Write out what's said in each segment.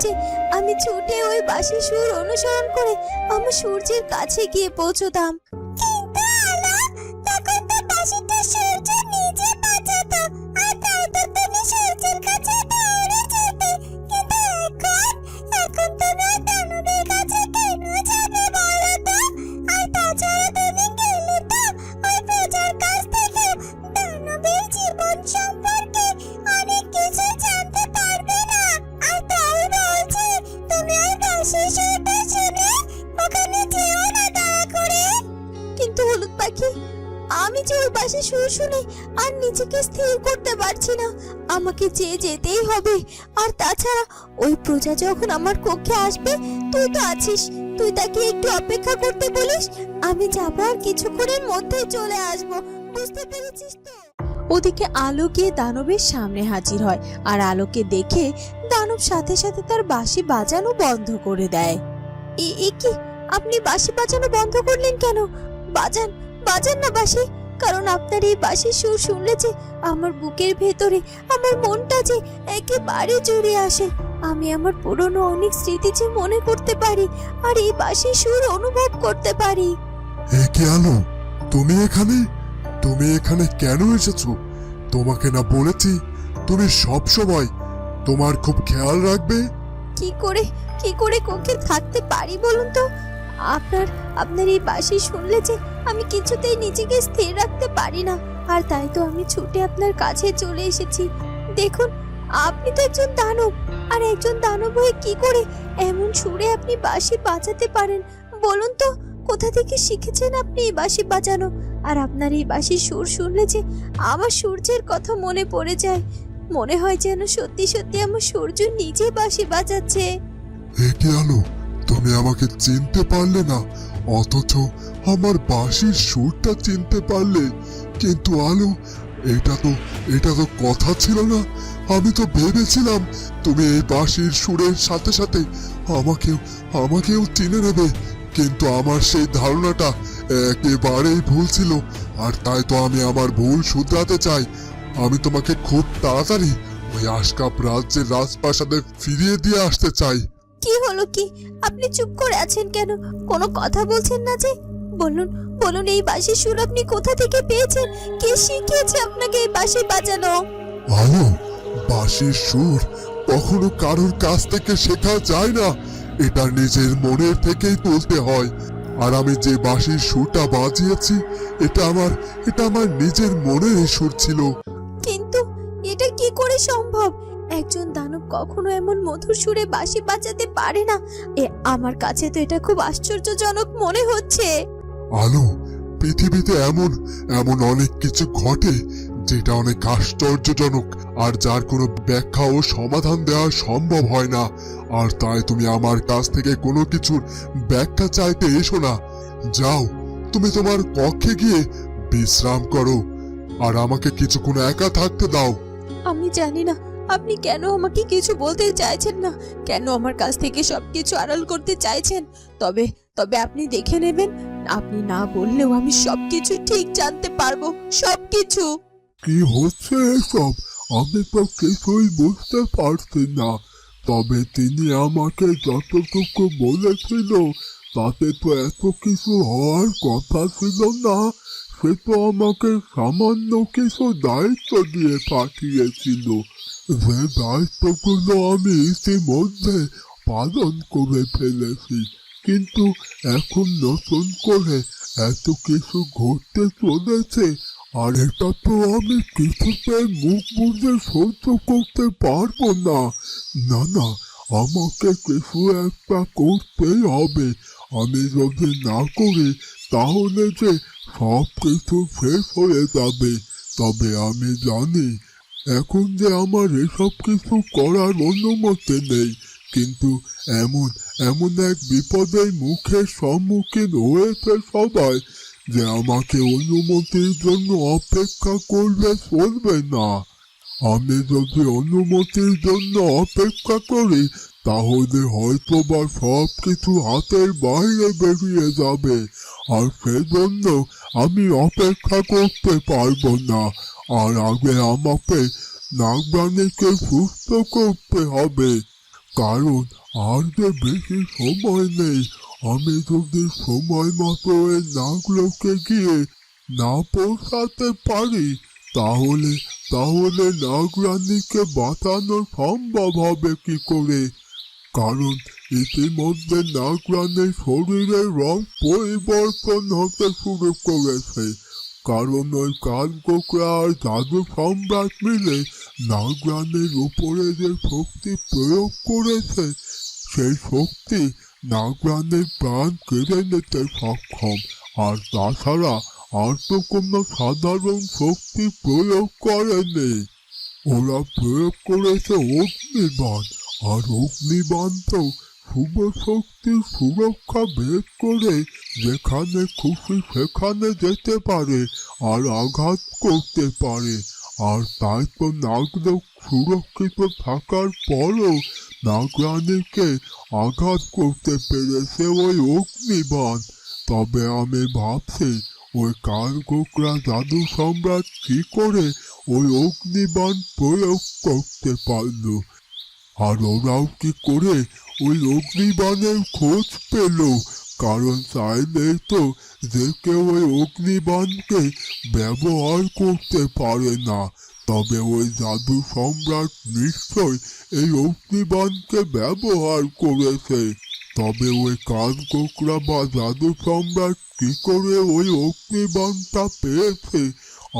যে আমি ছুটে ওই বাঁশি সুর অনুসরণ করে আমার সূর্যের কাছে গিয়ে পৌঁছতাম। নিজেকে স্থির করতে পারছি না। আমাকে যে যেতেই হবে। আর তাছাড়া ওই প্রজা যখন আমার কক্ষে আসবে তুই তো আছিস। তুই তাকে একটু অপেক্ষা করতে বলিস আমি যাব আর কিছুক্ষণের মধ্যেই চলে আসব। বুঝতে পেরেছিস তো? ওদিকে আলো গিয়ে দানবের সামনে হাজির হয় আর আলোকে দেখে দানব সাথে সাথে তার বাঁশি বাজানো বন্ধ করে দেয়। এ কি? আপনি বাঁশি বাজানো বন্ধ করলেন কেন? বাজান বাজান না বাঁশি। কারণ আপনার এই বাঁশির সুর শুনলে যে আমার বুকের ভেতরে আমার মনটা যে একেবারে জুড়ে আসে। আমি আমার পুরনো অনেক স্মৃতি যে মনে করতে পারি আর এই বাঁশির সুর অনুভব করতে পারি। এ কি আলো? তুমি এখানে? তুমি এখানে কেন এসেছ? তোমাকে না বলেছি তুমি সব সময় তোমার খুব খেয়াল রাখবে? কি করে কি করে কক্ষে থাকতে পারি বলুন তো? আপনার আপনার এই বাসি শুনলে যে আমি কিছুতেই নিজেকে স্থির রাখতে পারি না। আর তাই তো আমি ছুটে আপনার কাছে চলে এসেছি। দেখুন, আপনি তো একজন দানব। আর একজন দানব হয়ে কি করে এমন সুরে আপনি বাঁশি বাজাতে পারেন? বলুন তো, কোথা থেকে শিখেছেন আপনি এই বাঁশি বাজানো? আর আপনার এই বাঁশির সুর শুনলে যে আমার সূর্যের কথা মনে পড়ে যায়। মনে হয় যেন সত্যি সত্যি আমার সূর্য নিজে বাঁশি বাজাচ্ছে। এ কি আলো তুমি আমাকে চিনতে পারলে না। অথচ আমার বাঁশির সুরটা চিনতে পারলে, কিন্তু আলো, এটা তো এটা তো কথা ছিল না। আমি তো ভেবেছিলাম তুমি এই বাঁশির সুরের সাথে সাথে আমাকেও আমাকেও চিনে নেবে, কিন্তু আমার সেই ধারণাটা একেবারেই ভুল ছিল। আর তাই তো আমি আমার ভুল শুধরাতে চাই। আমি তোমাকে খুব তাড়াতাড়ি ওই আশকাপ রাজ্যের রাজপ্রাসাদে ফিরিয়ে দিয়ে আসতে চাই। কি হলো কি? আপনি চুপ করে আছেন কেন? কোনো কথা বলছেন না যে? বলুন বলুন এই বাঁশির সুর আপনি কোথা থেকে পেয়েছেন? কে শিখিয়েছে আপনাকে এই বাঁশি বাজানো? আলো বাঁশির সুর কখনো কারোর কাছ থেকে শেখা যায় না। এটা নিজের মনের থেকেই তুলতে হয়। আর আমি যে বাঁশির সুরটা বাজিয়েছি এটা আমার এটা আমার নিজের মনের সুর ছিল। কিন্তু এটা কি করে সম্ভব? একজন দানব কখনো এমন মধুর সুরে বাঁশি বাজাতে পারে না। এ আমার কাছে তো এটা খুব আশ্চর্যজনক মনে হচ্ছে। আলো, পৃথিবীতে এমন এমন অনেক কিছু ঘটে যেটা অনেক আশ্চর্যজনক আর যার কোনো ব্যাখ্যা ও সমাধান দেওয়া সম্ভব হয় না। আর তাই তুমি আমার কাছ থেকে কোনো কিছুর ব্যাখ্যা চাইতে এসো না। যাও, তুমি তোমার কক্ষে গিয়ে বিশ্রাম করো আর আমাকে কিছুক্ষণ একা থাকতে দাও। আমি জানি না, আপনি কেন আমাকে কিছু বলতে চাইছেন না, কেন আমার কাছ থেকে সবকিছু আড়াল করতে চাইছেন? তবে তবে আপনি দেখে নেবেন আপনি না বললেও আমি সবকিছু ঠিক জানতে পারব, সবকিছু। কি হচ্ছে এসব? আমি তো কিছুই বুঝতে পারছি না। তবে তিনি আমাকে যতটুকু বলেছিল, তাতে তো এত কিছু হওয়ার কথা ছিল না। সে তো আমাকে সামান্য কিছু দায়িত্ব দিয়ে পাঠিয়েছিল। যে দায়িত্বগুলো আমি ইতিমধ্যে পালন করে ফেলেছি। কিন্তু এখন নতুন করে এত কিছু ঘটতে চলেছে, আর এটা তো আমি কিছুতে মুখ বুঝে সহ্য করতে পারব না। না না, আমাকে কিছু একটা করতেই হবে। আমি যদি না করি, তাহলে যে সব কিছু শেষ হয়ে যাবে। তবে আমি জানি, এখন যে আমার এসব কিছু করার অনুমতি নেই, কিন্তু এমন এমন এক বিপদের মুখের সম্মুখীন হয়েছে সবাই যে আমাকে অনুমতির জন্য অপেক্ষা করলে চলবে না। আমি যদি অনুমতির জন্য অপেক্ষা করি, তাহলে হয়তো বা সব কিছু হাতের বাইরে বেরিয়ে যাবে। আর সেজন্য আমি অপেক্ষা করতে পারব না। আর আগে আমাকে নাগরানীকে সুস্থ করতে হবে। কারণ আর যে বেশি সময় নেই। আমি যদি সময় মতো এই নাগলোকে গিয়ে না পৌঁছাতে পারি, তাহলে তাহলে নাগরানীকে বাঁচানো সম্ভব হবে কি করে? কারণ ইতিমধ্যে নাগরানীর শরীরের রং পরিবর্তন হতে শুরু করেছে। কারণ ওই কান কোকড়া আর জাদু সম্রাট মিলে নাগরানীর উপরে যে শক্তি প্রয়োগ করেছে সেই শক্তি নাগরানীর প্রাণ কেড়ে নিতে সক্ষম। আর তাছাড়া আর তো কোনো সাধারণ শক্তি প্রয়োগ করেনি। ওরা প্রয়োগ করেছে অগ্নিবাণ, আর অগ্নিবাণ তো শুভ শক্তির সুরক্ষা ভেদ করে যেখানে খুশি সেখানে যেতে পারে আর আঘাত করতে পারে। আর তাই তো নাগলোক সুরক্ষিত থাকার পরও নাগরানীকে আঘাত করতে পেরেছে ওই অগ্নিবাণ। তবে আমি ভাবছি, ওই কাল গোকরা জাদু সম্রাট কি করে ওই অগ্নিবাণ প্রয়োগ করতে পারল? আর ওরাও কি করে ওই অগ্নিবাণের খোঁজ পেল? কারণ চাইলেই তো যে কেউ ওই অগ্নিবাণকে ব্যবহার করতে পারে না। তবে ওই জাদু সম্রাট নিশ্চয় এই অগ্নিবাণকে ব্যবহার করেছে। তবে ওই কান কোকড়া বা জাদু সম্রাট কি করে ওই অগ্নিবাণটা পেয়েছে?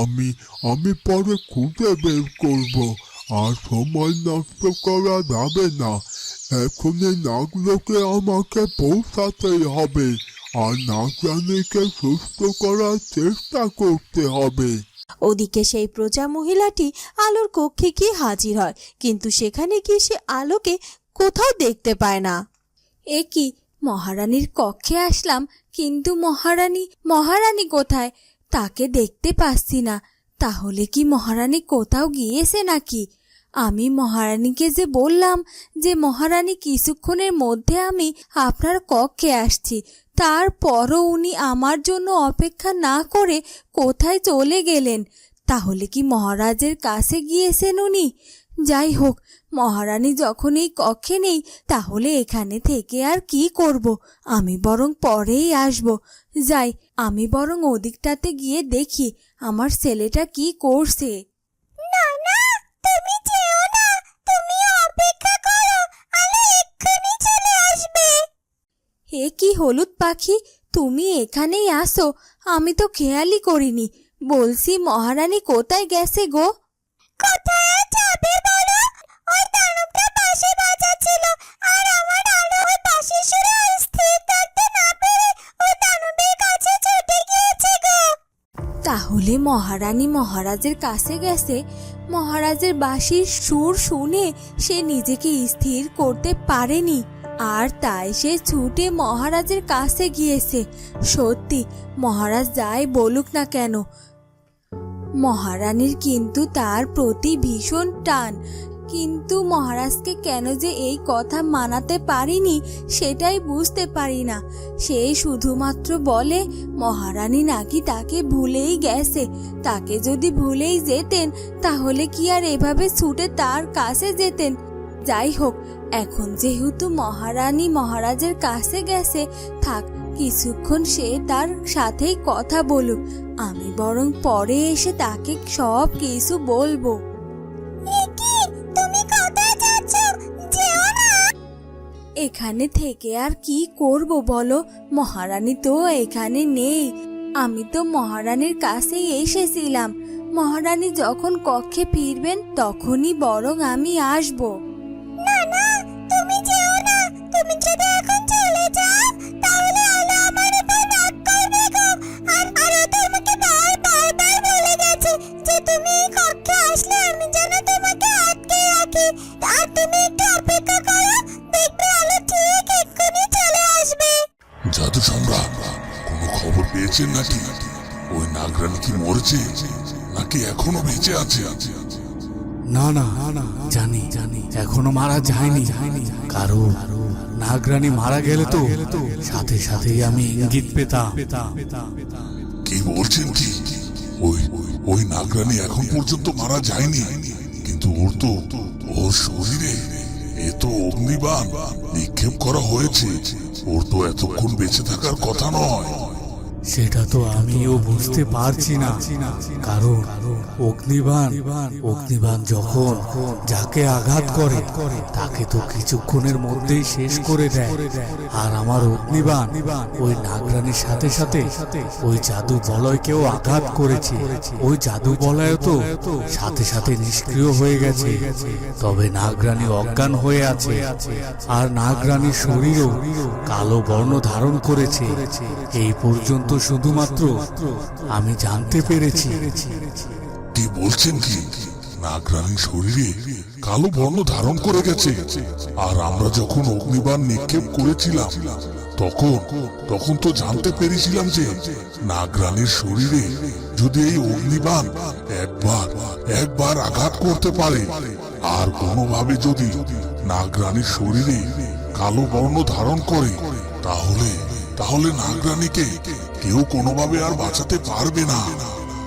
আমি আমি পরে খুঁজে বের করব। আর সময় নষ্ট করা যাবে না। এখনই নাগলোকে আমাকে পৌঁছাতেই হবে। আর নাগরানীকে সুস্থ করার চেষ্টা করতে হবে। ওদিকে সেই প্রজা মহিলাটি আলোর কক্ষে গিয়ে হাজির হয়, কিন্তু সেখানে গিয়ে সে আলোকে কোথাও দেখতে পায় না। এ কি, মহারানীর কক্ষে আসলাম, কিন্তু মহারানী মহারানী কোথায়? তাকে দেখতে পাচ্ছি না। তাহলে কি মহারানী কোথাও গিয়েছে নাকি? আমি মহারানীকে যে বললাম যে মহারানী কিছুক্ষণের মধ্যে আমি আপনার কক্ষে আসছি তারপরও উনি আমার জন্য অপেক্ষা না করে কোথায় চলে গেলেন? তাহলে কি মহারাজের কাছে গিয়েছেন উনি? যাই হোক, মহারানী যখন এই কক্ষে নেই, তাহলে এখানে থেকে আর কি করব? আমি বরং পরেই আসব। যাই, আমি বরং ওদিকটাতে গিয়ে দেখি, আমার ছেলেটা কি করছে। না না, তুমি এ কি হলুদ পাখি? তুমি এখানেই আসো। আমি তো খেয়ালই করিনি। বলছি মহারানী কোথায় গেছে গো? কোথায় যাবে বলো? ওই দানবটা পাশে বাজাচ্ছিল। আর আমার আলো ওই পাশে সুরে স্থির থাকতে না পেরে ওই দানবের কাছে ছুটে গিয়েছে গো। তাহলে মহারানী মহারাজের কাছে গেছে। মহারাজের বাঁশির সুর শুনে সে নিজেকে স্থির করতে পারেনি। আর তাই সে ছুটে মহারাজের কাছে গিয়েছে। সত্যি, মহারাজ যাই বলুক না কেন। মহারানীর কিন্তু তার প্রতি ভীষণ টান। কিন্তু মহারাজকে কেন যে এই কথা মানাতে পারিনি, সেটাই বুঝতে পারি না। সে শুধুমাত্র বলে, মহারানী নাকি তাকে ভুলেই গেছে। তাকে যদি ভুলেই যেতেন, তাহলে কি আর এভাবে ছুটে তার কাছে যেতেন? যাই হোক এখন যেহেতু মহারানী মহারাজের কাছে গেছে থাক কিছুক্ষণ সে তার সাথেই কথা বলুক। আমি বরং পরে এসে তাকে সব কিছু বলব। এখানে থেকে আর কি করব বলো? মহারানী তো এখানে নেই। আমি তো মহারানীর কাছেই এসেছিলাম। মহারানী যখন কক্ষে ফিরবেন তখনই বরং আমি আসব। তুমি যদি এখন চলে যাও, তাহলে আলো আমার উপর রাগ করবে গো। আর আরও তোমাকে বার বারবার বলে গেছে যে তুমি এই কক্ষে আসলে আমি যেন তোমাকে আটকে রাখি। আর তুমি একটু অপেক্ষা করো, দেখবে আলো ঠিক এক্ষুনি চলে আসবে। জাদু সম্রাট, কোনো খবর পেয়েছেন নাকি? ওই নাগরানী কি মরেছে? নাকি এখনও বেঁচে আছে? না না জানি জানি। এখনও মারা যায়নি। কারণ নাগরানী মারা গেলে তো সাথে সাথেই আমি ইঙ্গিত পেতাম। কি বলছেন কি? ওই ওই নাগরানী এখন পর্যন্ত মারা যায়নি। কিন্তু ওর তো ওর শরীরে এ তো অগ্নিবাণ নিক্ষেপ করা হয়েছে। ওর তো এতক্ষণ বেঁচে থাকার কথা নয়। সেটা তো আমিও বুঝতে পারছি না। কারণ অগ্নিবাণ অগ্নিবাণ যখন যাকে আঘাত করে, তাকে তো কিছুক্ষণের মধ্যেই শেষ করে দেয়। আর আমার অগ্নিবাণ, ওই নাগরানির সাথে সাথে ওই জাদু বলয়কেও আঘাত করেছে। ওই জাদু বলয় তো সাথে সাথে নিষ্ক্রিয় হয়ে গেছে। তবে নাগরানী অজ্ঞান হয়ে আছে। আর নাগরানীর শরীরও কালো বর্ণ ধারণ করেছে। এই পর্যন্ত শুধুমাত্র আমি জানতে পেরেছি। কি বলছেন কি? নাগরানীর শরীরে কালো বর্ণ ধারণ করে গেছে। আর আমরা যখন অগ্নিবাণ নিক্ষেপ করেছিলাম, তখন তখন তো জানতে পেরেছিলাম যে নাগরানীর শরীরে যদি এই অগ্নিবাণ একবার একবার আঘাত করতে পারে, আর কোনোভাবে যদি নাগরানীর শরীরে কালো বর্ণ ধারণ করে, তাহলে তাহলে নাগরানীকে কেউ কোনোভাবে আর বাঁচাতে পারবে না।